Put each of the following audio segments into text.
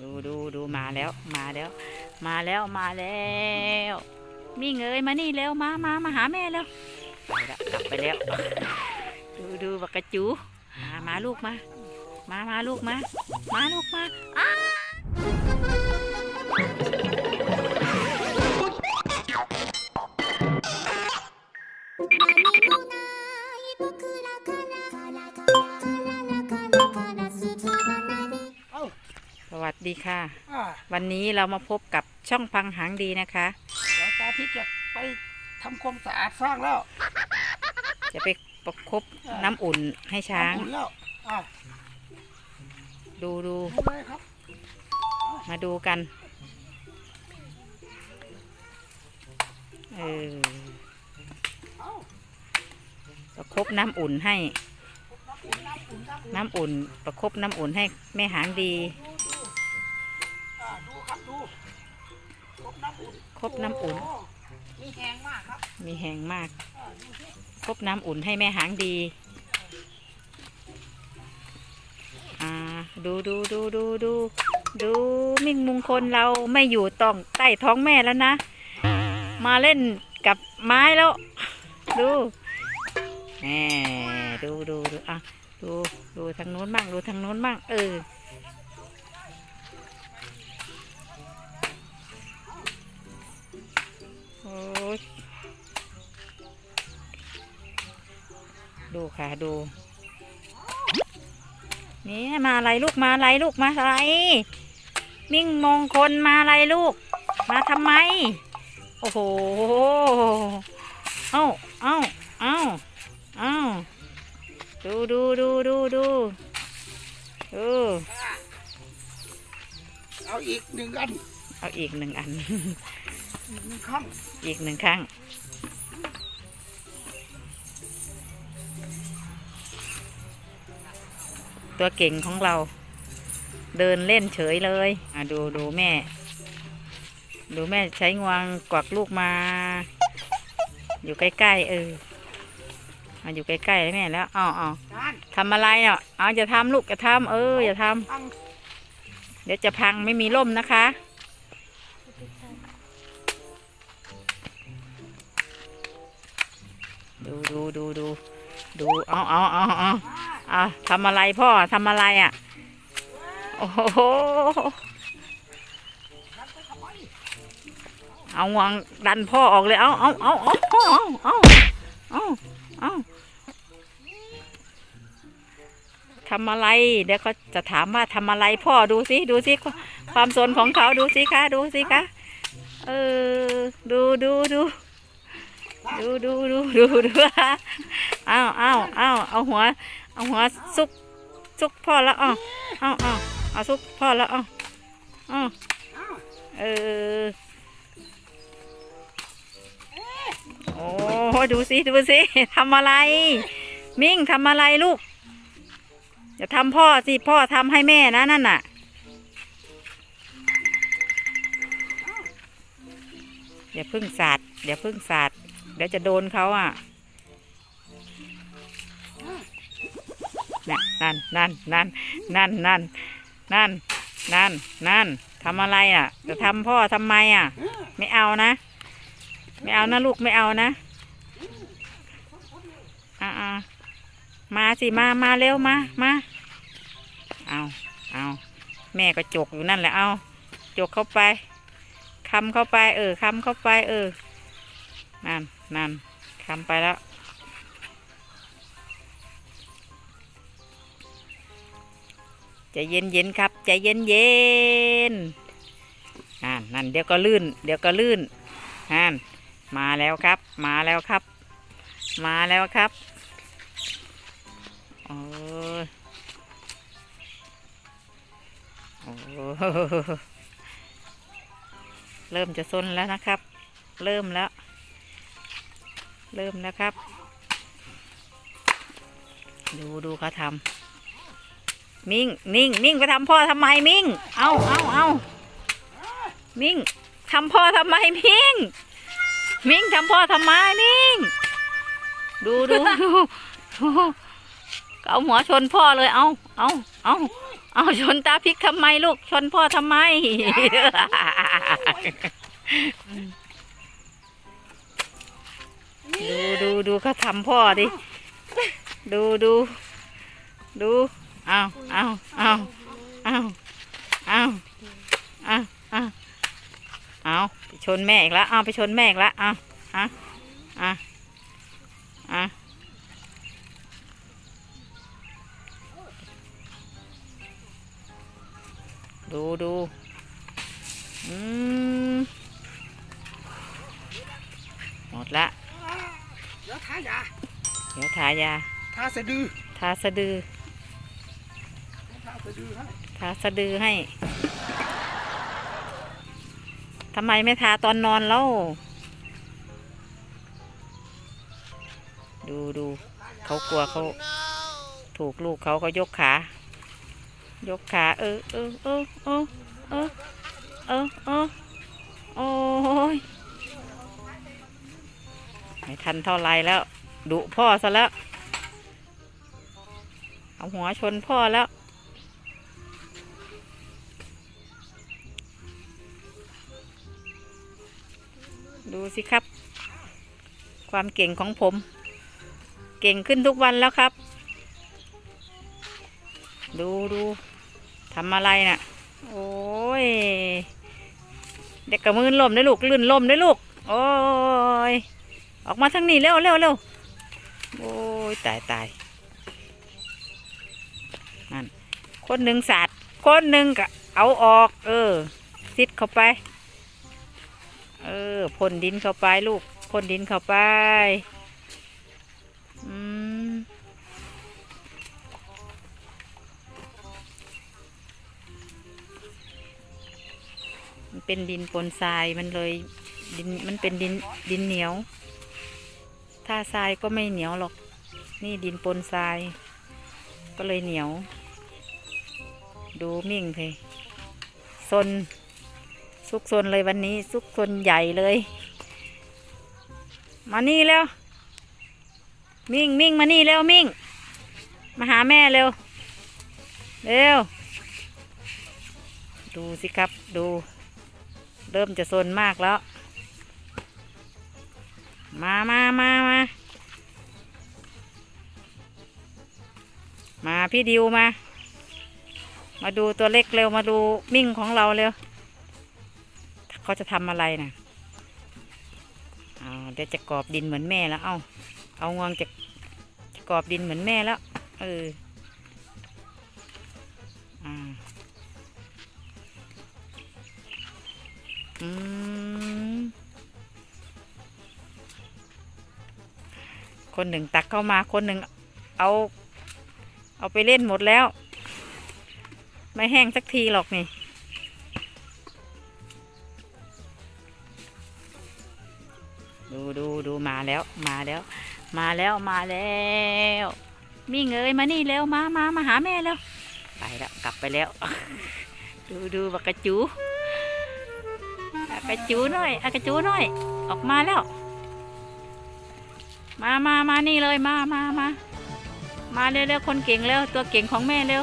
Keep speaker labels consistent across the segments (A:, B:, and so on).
A: ดูดูดูมาแล้วมาแล้ว มาแล้วมาแล้วมิ่งเอ้ยมานี่เร็วมามามาหาแม่เร็วไปแล้วกลับไปแล้ว ดูดูบักกระจูมามาลูกมา มามาลูกมา มาลูกมาอ้า ดีค่ะ
B: อ่า
A: วันนี้เรามาพบกับช่องพังหางดีนะคะ
B: เดี๋ยวตาทิพย์จะไปทำความสะอาดสร้างแล้ว
A: จะไปประคบน้ำอุ่นให้ช้าง
B: ทำอุ่นแล้วอ่า
A: ดูดู
B: ดูเลยครับ
A: มาดูกัน เออ
B: เอ้า
A: ประคบน้ำอุ่นให้
B: น้ำอุ่นน้ำอุ่น
A: น้ำอุ่นประคบน้ำอุ่นให้แม่หางดี
B: ดู บน้ำอุ่น มีแหงมากครับ
A: มีแหงมาก ครบน้ำอุ่นให้แม่หางดี อ่า ดูดูดูดูดูดูมิ่งมงคลเราไม่อยู่ต้องใต้ท้องแม่แล้วนะ มาเล่นกับไม้แล้ว ดูแหมดูดูดูอะดูดูทางโน้นบ้างดูทางโน้นบ้างเออ ดูค่ะดู นี่มาอะไรลูกมาอะไรลูกมาอะไรมิ่งมงคลมาอะไรลูก มาทำไม โอ้โห เอ้าเอ้าเอ้าเอ้าดูดูดูดูดูดู
B: เอาอีกหนึ่งอัน
A: เอาอีกหนึ่งอัน
B: หนึ่งข้าง
A: อีกหนึ่งครั้ง ตัวเก่งของเรา เดินเล่นเฉยเลยอะดูดูแม่ ดูแม่ใช้งวงกวักลูกมา อยู่ใกล้ๆเออมาอยู่ใกล้ๆแม่แล้วอ๋ออ๋อทำอะไรเนาะเอาอย่าทำลูกอย่าทำเอออย่าทำเดี๋ยวจะพังไม่มีร่มนะคะดูดูดูดูดูเอาเอาเอาเอา อะทำอะไรพ่อทำอะไรอะ โอ้โหเอาวางดันพ่อออกเลย เอาเอาเอาเอาเอาเอาเอาเอาทำอะไร เดี๋ยวเขาจะถามว่าทำอะไรพ่อดูสิ ดูสิ ความสนของเขาดูสิคะ ดูสิคะ เออ ดูดูดู ดูดูดูดูดู อ้าเอาเอาเอาหัว เอาหัวซุกซุกพ่อแล้วเอาเอาเอาเอาซุกพ่อแล้วเอาเอาเออโอ้ดูสิดูสิทำอะไร มิ่งทำอะไรลูกอย่าทำพ่อสิ พ่อทำให้แม่นะนั่นน่ะอย่าพึ่งสาดอย่าพึ่งสาดเดี๋ยวจะโดนเขาอะ น่ะนั่นนั่นนั่นนั่นนั่นนั่นนั่นนั่นทำอะไรอะ จะทำพ่อทำไมอะ ไม่เอานะ ไม่เอานะลูกไม่เอานะอ่าอ่ามาสิมามาเร็วมามาเอาเอาแม่ก็จกอยู่นั่นแหละเอาจกเข้าไปคำเข้าไป เออคำเข้าไป เออนั่นนั่นคำไปแล้ว ใจเย็นเย็นครับ ใจเย็นเย็นๆนั่นนั่นเดี๋ยวก็ลื่น เดี๋ยวก็ลื่นนั่นมาแล้วครับ มาแล้วครับ มาแล้วครับโอ้โอ้เริ่มจะซนแล้วนะครับ เริ่มแล้ว เริ่มแล้วครับ ดูดูเขาทำ มิ่งมิ่งมิ่งไปทำพ่อทำไมมิ่ง เอาเอาเอามิ่งทำพ่อทำไมมิ่ง มิ่งทำพ่อทำไมมิ่งดูดูดูดูเอาหัวชนพ่อเลย เอาเอาเอาเอาชนตาพริกทำไมลูก ชนพ่อทำไม ดูดูดูเขาทำพ่อดิ ดูดูดู เอาเอาเอาเอาเอาเอาเอาเอาไปชนแม่อีกแล้วเอาไปชนแม่อีกแล้วเอาเอาเอาเอาดูดูอืมหมดละ
B: เดี๋ยวทายา
A: เดี๋ยวทายา
B: ทาสะดือ
A: ทาสะดือ
B: ทาสะ ดือให้
A: ทาสะดือให้ทำไมไม่ทาตอนนอนเล่า ดูดูเขากลัวเขาถูกลูกเขาก็ยกขา ยกขา เออเออเออเออเออเออเออโอ้ยไม่ทันเท่าไรแล้วดุพ่อซะแล้ว เอาหัวชนพ่อแล้ว ดูสิครับ ความเก่งของผม เก่งขึ้นทุกวันแล้วครับ ดูดูทำอะไรน่ะ โอ้ย เด็กกระมืนลมได้ลูกลื่นลมได้ลูก โอ้ย ออกมาทางนี้เร็วเร็วเร็วโอ้ย ตายตายนั่นคนหนึ่งสาดคนหนึ่งก็เอาออก เออซิดเข้าไป เออพ่นดินเข้าไปลูกพ่นดินเข้าไป อืม มันเป็นดินปนทรายมันเลยดินมันเป็นดินดินเหนียว ถ้าทรายก็ไม่เหนียวหรอก นี่ดินปนทราย ก็เลยเหนียว ดูมิ่งเพซน ซุกซนเลยวันนี้ ซุกซนใหญ่เลย มานี่แล้ว มิ่งมิ่งมานี่เร็วมิ่ง มาหาแม่เร็ว เร็ว ดูสิครับดู เริ่มจะซนมากแล้ว มามามามามาพี่ดิวมา มาดูตัวเล็กเร็วมาดูมิ่งของเราเร็ว เขาจะทำอะไรนะเอาเดี๋ยวจะกรอบดินเหมือนแม่แล้ว เอาเอางวงจะจะกรอบดินเหมือนแม่แล้ว เอออ่าอืมคนหนึ่งตักเข้ามาคนหนึ่งเอา เอาไปเล่นหมดแล้ว ไม่แห้งสักทีหรอกนี่ แล้วมาแล้ว มาแล้วมาแล้วมิ่งเอ้ยมานี่เร็วมามามาหาแม่แล้วไปแล้วกลับไปแล้ว ดูดูบักกระจูอะกระจูหน่อยอะกระจูหน่อย ออกมาแล้ว มามามานี่เลยมามามามาเร็วเร็วคนเก่งเร็วตัวเก่งของแม่เร็ว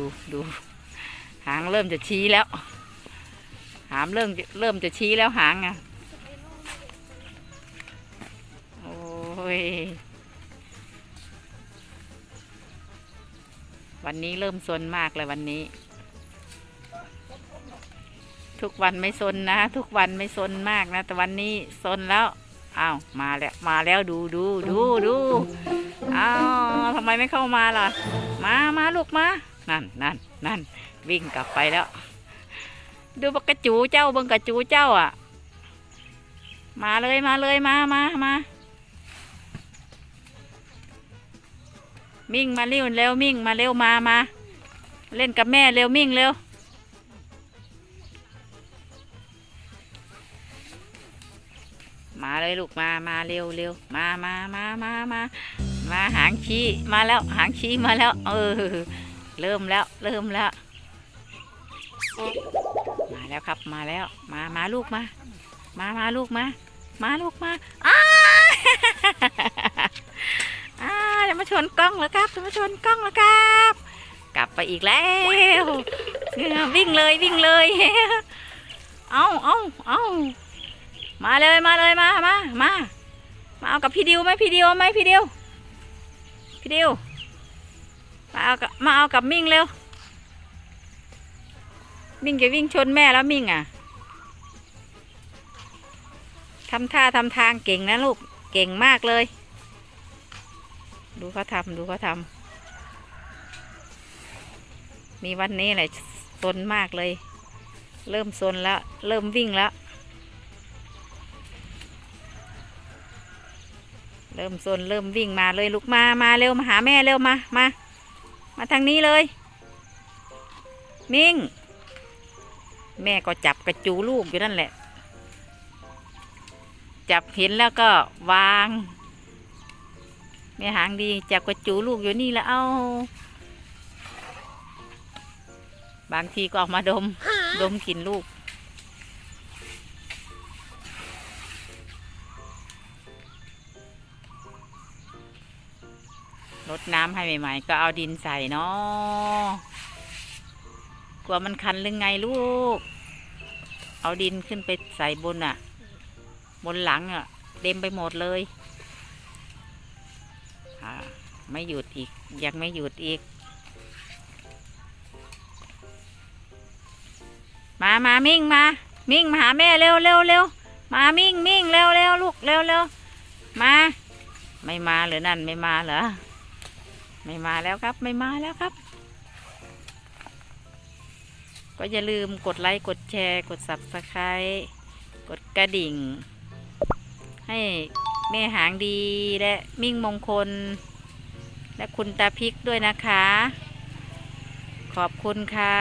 A: ดูดู หางเริ่มจะชี้แล้ว หางเริ่มเริ่มจะชี้แล้วหางอะ โอ้ย วันนี้เริ่มซนมากเลยวันนี้ ทุกวันไม่ซนนะ ทุกวันไม่ซนมากนะ แต่วันนี้ซนแล้วอ้าวมาแล้วมาแล้วดูดูดูดูอ้าวทำไมไม่เข้ามาล่ะ มามาลูกมา นั่นนั่นนั่นวิ่งกลับไปแล้ว ดูบักกระจูเจ้าเบังกระจูเจ้าอะ มาเลยมาเลยมามามามิ่งมาเร็วเร็วมิ่งมาเร็วมามาเล่นกับแม่เร็วมิ่งเร็วมาเลยลูกมามาเร็วเร็วมามามามามามาหางชี้มาแล้วหางชี้มาแล้ว เออ เริ่มแล้ว เริ่มแล้ว มาแล้วครับมาแล้ว มามาลูกมา มามาลูกมา มาลูกมาอ้าอ้าจะมาชนกล้องแล้วครับจะมาชนกล้องแล้วครับ กลับไปอีกแล้ววิ่งเลยวิ่งเลยเอาเอาเอามาเลยมาเลยมามามามาเอากับพี่ดิวไหมพี่ดิวไหมพี่ดิวพี่ดิว มาเอากับมาเอากับมิ่งเร็ว มิ่งจะวิ่งชนแม่แล้วมิ่งอะทำท่าทำทางเก่งนะลูก เก่งมากเลย ดูเขาทำดูเขาทำมีวันนี้แหละซนมากเลย เริ่มซนแล้ว เริ่มวิ่งแล้ว เริ่มซนเริ่มวิ่งมาเลยลูกมามาเร็วมาหาแม่เร็วมามา มาทางนี้เลย มิ่ง แม่ก็จับกระจูลูกอยู่นั่นแหละ จับเห็นแล้วก็วางแม่หางดีจับกระจูลูกอยู่นี่แล้วเอาบางทีก็ออกมาดม ดมกลินลูก รดน้ำให้ใหม่ ๆ ก็เอาดินใส่เนาะกลัวมันคันหรือไงลูก เอาดินขึ้นไปใส่บนอะ บนหลังอะเต็มไปหมดเลยอ่าไม่หยุดอีก ยังไม่หยุดอีก มามามิ่งมา มิ่งมาหาแม่เร็วเร็วเร็วมามิ่งมิ่งเร็วเร็วลูกเร็วเร็วมา ไม่มาหรือนั่นไม่มาเหรอ ไม่มาแล้วครับ ไม่มาแล้วครับ ก็อย่าลืมกดไลค์กดแชร์ กด subscribe กดกระดิ่ง ให้แม่หางดีและมิ่งมงคล และคุณตาพิกด้วยนะคะ ขอบคุณค่ะ